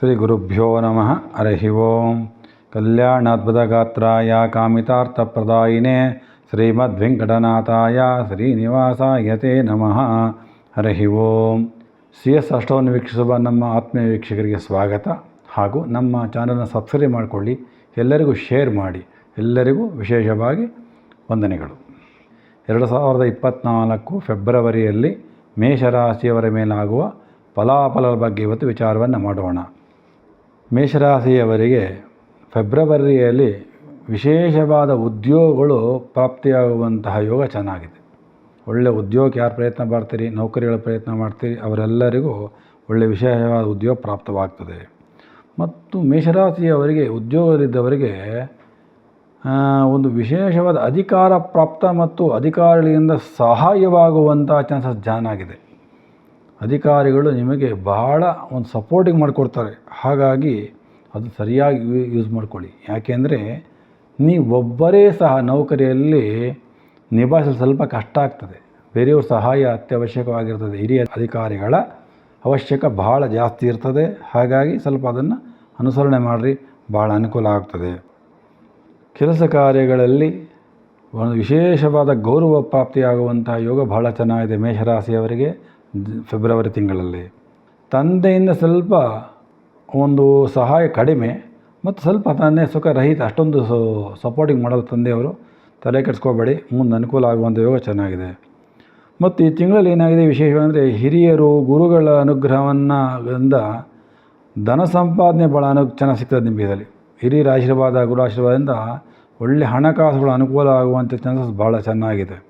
ಶ್ರೀ ಗುರುಭ್ಯೋ ನಮಃ. ಹರಿ ಓಂ. ಕಲ್ಯಾಣಾದ್ಭುತಗಾತ್ರಾಯ ಕಾಮಿತಾರ್ಥಪ್ರದಾಯಿನೇ ಶ್ರೀಮದ್ವೆಂಕಟನಾಥಾಯ ಶ್ರೀನಿವಾಸಾಯ ತೇ ನಮಃ. ಹರಿ ಓಂ. ಸಿ ಎಸ್ ಅಷ್ಟವನ್ನು ವೀಕ್ಷಿಸುವ ನಮ್ಮ ಆತ್ಮೀಯ ವೀಕ್ಷಕರಿಗೆ ಸ್ವಾಗತ. ಹಾಗೂ ನಮ್ಮ ಚಾನಲನ್ನು ಸಬ್ಸ್ಕ್ರೈಬ್ ಮಾಡಿಕೊಳ್ಳಿ, ಎಲ್ಲರಿಗೂ ಶೇರ್ ಮಾಡಿ, ಎಲ್ಲರಿಗೂ ವಿಶೇಷವಾಗಿ ವಂದನೆಗಳು. ಎರಡು ಸಾವಿರದ ಇಪ್ಪತ್ತ್ನಾಲ್ಕು ಫೆಬ್ರವರಿಯಲ್ಲಿ ಮೇಷರಾಶಿಯವರ ಮೇಲಾಗುವ ಫಲಾಫಲದ ಬಗ್ಗೆ ಇವತ್ತು ವಿಚಾರವನ್ನು ಮಾಡೋಣ. ಮೇಷರಾಶಿಯವರಿಗೆ ಫೆಬ್ರವರಿಯಲ್ಲಿ ವಿಶೇಷವಾದ ಉದ್ಯೋಗಗಳು ಪ್ರಾಪ್ತಿಯಾಗುವಂತಹ ಯೋಗ ಚೆನ್ನಾಗಿದೆ. ಒಳ್ಳೆಯ ಉದ್ಯೋಗಕ್ಕೆ ಯಾರು ಪ್ರಯತ್ನ ಮಾಡ್ತೀರಿ, ನೌಕರಿಗಳ ಪ್ರಯತ್ನ ಮಾಡ್ತೀರಿ, ಅವರೆಲ್ಲರಿಗೂ ಒಳ್ಳೆಯ ವಿಶೇಷವಾದ ಉದ್ಯೋಗ ಪ್ರಾಪ್ತವಾಗ್ತದೆ. ಮತ್ತು ಮೇಷರಾಶಿಯವರಿಗೆ, ಉದ್ಯೋಗದಲ್ಲಿದ್ದವರಿಗೆ ಒಂದು ವಿಶೇಷವಾದ ಅಧಿಕಾರ ಪ್ರಾಪ್ತ ಮತ್ತು ಅಧಿಕಾರಿಗಳಿಂದ ಸಹಾಯವಾಗುವಂಥ ಚಾನ್ಸಸ್ ಜಾನಾಗಿದೆ ಅಧಿಕಾರಿಗಳು ನಿಮಗೆ ಬಹಳ ಒಂದು ಸಪೋರ್ಟಿಂಗ್ ಮಾಡಿಕೊಡ್ತಾರೆ. ಹಾಗಾಗಿ ಅದು ಸರಿಯಾಗಿ ಯೂಸ್ ಮಾಡ್ಕೊಳ್ಳಿ. ಯಾಕೆಂದರೆ ನೀವೊಬ್ಬರೇ ಸಹ ನೌಕರಿಯಲ್ಲಿ ನಿಭಾಯಿಸಲು ಸ್ವಲ್ಪ ಕಷ್ಟ ಆಗ್ತದೆ. ಬೇರೆಯವ್ರ ಸಹಾಯ ಅತ್ಯವಶ್ಯಕವಾಗಿರ್ತದೆ. ಹಿರಿಯ ಅಧಿಕಾರಿಗಳ ಅವಶ್ಯಕ ಬಹಳ ಜಾಸ್ತಿ ಇರ್ತದೆ. ಹಾಗಾಗಿ ಸ್ವಲ್ಪ ಅದನ್ನು ಅನುಸರಣೆ ಮಾಡಿರಿ. ಭಾಳ ಅನುಕೂಲ ಆಗ್ತದೆ. ಕೆಲಸ ಕಾರ್ಯಗಳಲ್ಲಿ ಒಂದು ವಿಶೇಷವಾದ ಗೌರವ ಪ್ರಾಪ್ತಿಯಾಗುವಂತಹ ಯೋಗ ಬಹಳ ಚೆನ್ನಾಗಿದೆ. ಮೇಷರಾಶಿಯವರಿಗೆ. ಫೆಬ್ರವರಿ ತಿಂಗಳಲ್ಲಿ. ತಂದೆಯಿಂದ ಸ್ವಲ್ಪ ಒಂದು ಸಹಾಯ ಕಡಿಮೆ ಮತ್ತು ಸ್ವಲ್ಪ ತಂದೆ ಸುಖ ರಹಿತ ಅಷ್ಟೊಂದು ಸಪೋರ್ಟಿಂಗ್ ಮಾಡಲು ತಂದೆಯವರು. ತಲೆ ಕೆಡಿಸ್ಕೋಬೇಡಿ, ಮುಂದೆ ಅನುಕೂಲ ಆಗುವಂಥ ಯೋಗ ಚೆನ್ನಾಗಿದೆ. ಮತ್ತು ಈ ತಿಂಗಳಲ್ಲಿ ಏನಾಗಿದೆ ವಿಶೇಷವೆಂದರೆ ಹಿರಿಯರು ಗುರುಗಳ ಅನುಗ್ರಹವನ್ನು ಇಂದ ಧನ ಸಂಪಾದನೆ ಭಾಳ ಅನು, ಚೆನ್ನಾಗಿ ಸಿಗ್ತದೆ ನಿಮಗೆ ಇದರಲ್ಲಿ. ಹಿರಿಯರ ಆಶೀರ್ವಾದ, ಗುರು ಆಶೀರ್ವಾದದಿಂದ ಒಳ್ಳೆ ಹಣಕಾಸುಗಳು ಅನುಕೂಲ ಆಗುವಂಥ ಚಾನ್ಸಸ್ ಭಾಳ ಚೆನ್ನಾಗಿದೆ.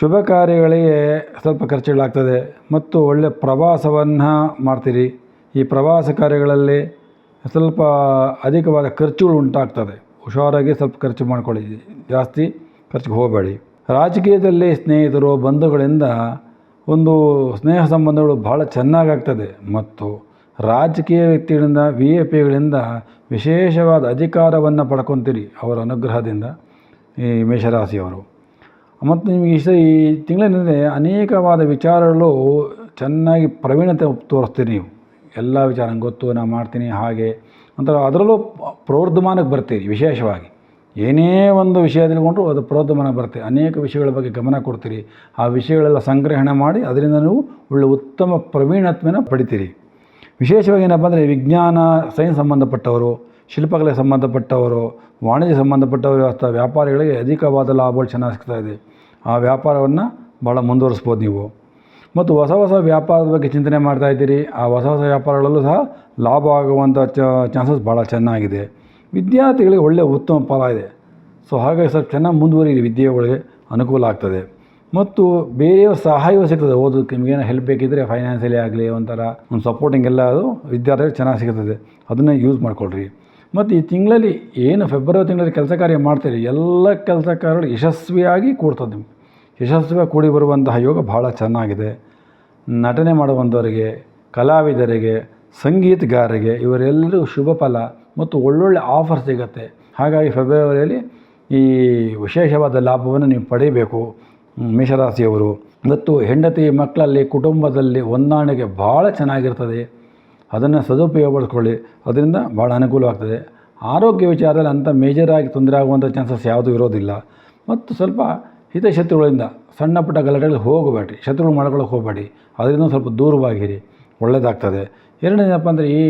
ಶುಭ ಕಾರ್ಯಗಳಿಗೆ ಸ್ವಲ್ಪ ಖರ್ಚುಗಳಾಗ್ತದೆ. ಮತ್ತು ಒಳ್ಳೆಯ ಪ್ರವಾಸವನ್ನು ಮಾಡ್ತೀರಿ. ಈ ಪ್ರವಾಸ ಕಾರ್ಯಗಳಲ್ಲಿ ಸ್ವಲ್ಪ ಅಧಿಕವಾದ ಖರ್ಚುಗಳು ಉಂಟಾಗ್ತದೆ. ಹುಷಾರಾಗಿ ಸ್ವಲ್ಪ ಖರ್ಚು ಮಾಡ್ಕೊಳ್ಳಿ. ಜಾಸ್ತಿ ಖರ್ಚಿಗೆ ಹೋಗಬೇಡಿ. ರಾಜಕೀಯದಲ್ಲಿ ಸ್ನೇಹಿತರು, ಬಂಧುಗಳಿಂದ ಒಂದು ಸ್ನೇಹ ಸಂಬಂಧಗಳು ಭಾಳ ಚೆನ್ನಾಗಾಗ್ತದೆ. ಮತ್ತು ರಾಜಕೀಯ ವ್ಯಕ್ತಿಗಳಿಂದ ವಿ ಎ ಪಿಗಳಿಂದ ವಿಶೇಷವಾದ ಅಧಿಕಾರವನ್ನು ಪಡ್ಕೊತೀರಿ ಅವರ ಅನುಗ್ರಹದಿಂದ ಈ ಮೇಷರಾಶಿಯವರು. ಮತ್ತು ನಿಮಗೆ ಇಷ್ಟ ಈ ತಿಂಗಳಿನಲ್ಲಿ ಅನೇಕವಾದ ವಿಚಾರಗಳು ಚೆನ್ನಾಗಿ ಪ್ರವೀಣತೆ ತೋರಿಸ್ತೀರಿ ನೀವು. ಎಲ್ಲ ವಿಚಾರ ಗೊತ್ತು ನಾನು ಮಾಡ್ತೀನಿ ಹಾಗೆ. ಒಂಥರ ಅದರಲ್ಲೂ ಪ್ರವರ್ಧಮಾನಕ್ಕೆ ಬರ್ತೀರಿ ವಿಶೇಷವಾಗಿ. ಏನೇ ಒಂದು ವಿಷಯ ತಿಳ್ಕೊಂಡ್ರು ಅದು ಪ್ರವರ್ಧಮಾನಕ್ಕೆ ಬರುತ್ತೆ ಅನೇಕ ವಿಷಯಗಳ ಬಗ್ಗೆ ಗಮನ ಕೊಡ್ತೀರಿ. ಆ ವಿಷಯಗಳೆಲ್ಲ ಸಂಗ್ರಹಣೆ ಮಾಡಿ ಅದರಿಂದ ನೀವು ಒಳ್ಳೆ ಉತ್ತಮ ಪ್ರವೀಣತ್ವನ ಪಡಿತೀರಿ. ವಿಶೇಷವಾಗಿ ಏನಪ್ಪ ಅಂದರೆ ವಿಜ್ಞಾನ, ಸೈನ್ಸ್ ಸಂಬಂಧಪಟ್ಟವರು, ಶಿಲ್ಪಕಲೆ ಸಂಬಂಧಪಟ್ಟವರು, ವಾಣಿಜ್ಯ ಸಂಬಂಧಪಟ್ಟವರು, ವ್ಯಾಪಾರಿಗಳಿಗೆ ಅಧಿಕವಾದ ಲಾಭಗಳು ಚೆನ್ನಾಗಿ ಸಿಗ್ತಾ ಇದೆ. ಆ ವ್ಯಾಪಾರವನ್ನು ಭಾಳ ಮುಂದುವರಿಸ್ಬೋದು ನೀವು. ಮತ್ತು ಹೊಸ ಹೊಸ ವ್ಯಾಪಾರದ ಬಗ್ಗೆ ಚಿಂತನೆ ಮಾಡ್ತಾ ಇದ್ದೀರಿ. ಆ ಹೊಸ ಹೊಸ ವ್ಯಾಪಾರಗಳಲ್ಲೂ ಸಹ ಲಾಭ ಆಗುವಂಥ ಚಾನ್ಸಸ್ ಭಾಳ ಚೆನ್ನಾಗಿದೆ. ವಿದ್ಯಾರ್ಥಿಗಳಿಗೆ ಒಳ್ಳೆಯ ಉತ್ತಮ ಫಲ ಇದೆ. ಸೊ ಹಾಗಾಗಿ ಸ್ವಲ್ಪ ಚೆನ್ನಾಗಿ ಮುಂದುವರಿಯಿರಿ. ವಿದ್ಯೆಗಳಿಗೆ ಅನುಕೂಲ ಆಗ್ತದೆ. ಮತ್ತು ಬೇರೆಯವ್ರ ಸಹಾಯವೂ ಸಿಗ್ತದೆ. ಓದೋದಕ್ಕೆ ನಿಮಗೇನೋ ಹೆಲ್ಪ್ ಬೇಕಿದ್ದರೆ ಫೈನಾನ್ಸಿಯಲಿ ಆಗಲಿ, ಒಂಥರ ಒಂದು ಸಪೋರ್ಟಿಂಗ್ ಎಲ್ಲ ಅದು ವಿದ್ಯಾರ್ಥಿಗಳು ಚೆನ್ನಾಗಿ ಸಿಗ್ತದೆ. ಅದನ್ನೇ ಯೂಸ್ ಮಾಡ್ಕೊಳ್ರಿ. ಮತ್ತು ಈ ತಿಂಗಳಲ್ಲಿ ಏನು ಫೆಬ್ರವರಿ ತಿಂಗಳಲ್ಲಿ ಕೆಲಸ ಕಾರ್ಯ ಮಾಡ್ತೀರಿ? ಎಲ್ಲ ಕೆಲಸ ಕಾರ್ಯಗಳು ಯಶಸ್ವಿಯಾಗಿ ಕೂಡ್ತದೆ ನಿಮ್ಗೆ. ಯಶಸ್ವಿಯಾಗಿ ಕೂಡಿ ಬರುವಂತಹ ಯೋಗ ಭಾಳ ಚೆನ್ನಾಗಿದೆ. ನಟನೆ ಮಾಡುವಂಥವರಿಗೆ ಕಲಾವಿದರಿಗೆ, ಸಂಗೀತಗಾರರಿಗೆ ಇವರೆಲ್ಲರಿಗೂ ಶುಭ ಫಲ ಮತ್ತು ಒಳ್ಳೊಳ್ಳೆ ಆಫರ್ ಸಿಗುತ್ತೆ. ಹಾಗಾಗಿ ಫೆಬ್ರವರಿಯಲ್ಲಿ ಈ ವಿಶೇಷವಾದ ಲಾಭವನ್ನು ನೀವು ಪಡೆಯಬೇಕು ಮೇಷರಾಶಿಯವರು. ಮತ್ತು ಹೆಂಡತಿ ಮಕ್ಕಳಲ್ಲಿ, ಕುಟುಂಬದಲ್ಲಿ ಹೊಂದಾಣಿಕೆ ಭಾಳ ಚೆನ್ನಾಗಿರ್ತದೆ. ಅದನ್ನು ಸದುಪಯೋಗ ಪಡಿಸ್ಕೊಳ್ಳಿ. ಅದರಿಂದ ಭಾಳ ಅನುಕೂಲವಾಗ್ತದೆ. ಆರೋಗ್ಯ ವಿಚಾರದಲ್ಲಿ ಅಂಥ ಮೇಜರಾಗಿ ತೊಂದರೆ ಆಗುವಂಥ ಚಾನ್ಸಸ್ ಯಾವುದೂ ಇರೋದಿಲ್ಲ. ಮತ್ತು ಸ್ವಲ್ಪ ಹಿತಶತ್ರುಗಳಿಂದ ಸಣ್ಣ ಪುಟ್ಟ ಗಲಾಟೆಗಳು ಹೋಗಬೇಡಿ, ಶತ್ರುಗಳು ಮಾಡ್ಕೊಳ್ಳೋಕೆ ಹೋಗಬೇಡಿ. ಅದರಿಂದ ಸ್ವಲ್ಪ ದೂರವಾಗಿರಿ ಒಳ್ಳೆಯದಾಗ್ತದೆ ಎರಡನೇದಪ್ಪ ಅಂದರೆ ಈ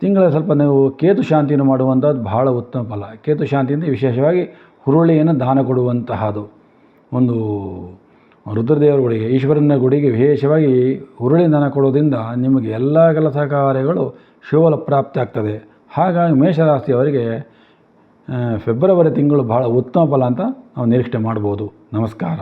ತಿಂಗಳ ಸ್ವಲ್ಪ ನೀವು ಕೇತು ಶಾಂತಿಯನ್ನು ಮಾಡುವಂಥದ್ದು ಬಹಳ ಉತ್ತಮ ಫಲ. ಕೇತು ಶಾಂತಿಯಿಂದ ವಿಶೇಷವಾಗಿ ಹುರುಳಿಯನ್ನು ದಾನ ಕೊಡುವಂತಹದು. ಒಂದು ರುದ್ರದೇವರ ಗುಡಿಗೆ ಈಶ್ವರನ ಗುಡಿಗೆ ವಿಶೇಷವಾಗಿ ಹುರುಳಿ ದಾನ ಕೊಡೋದ್ರಿಂದ ನಿಮಗೆ ಎಲ್ಲ ಕೆಲಸ ಕಾರ್ಯಗಳು ಶುಭಲ ಪ್ರಾಪ್ತಿ ಆಗ್ತದೆ. ಹಾಗಾಗಿ ಮೇಷರಾಶಿಯವರಿಗೆ ಫೆಬ್ರವರಿ ತಿಂಗಳು ಬಹಳ ಉತ್ತಮ ಫಲ ಅಂತ ನಾವು ನಿರೀಕ್ಷೆ ಮಾಡ್ಬೋದು. ನಮಸ್ಕಾರ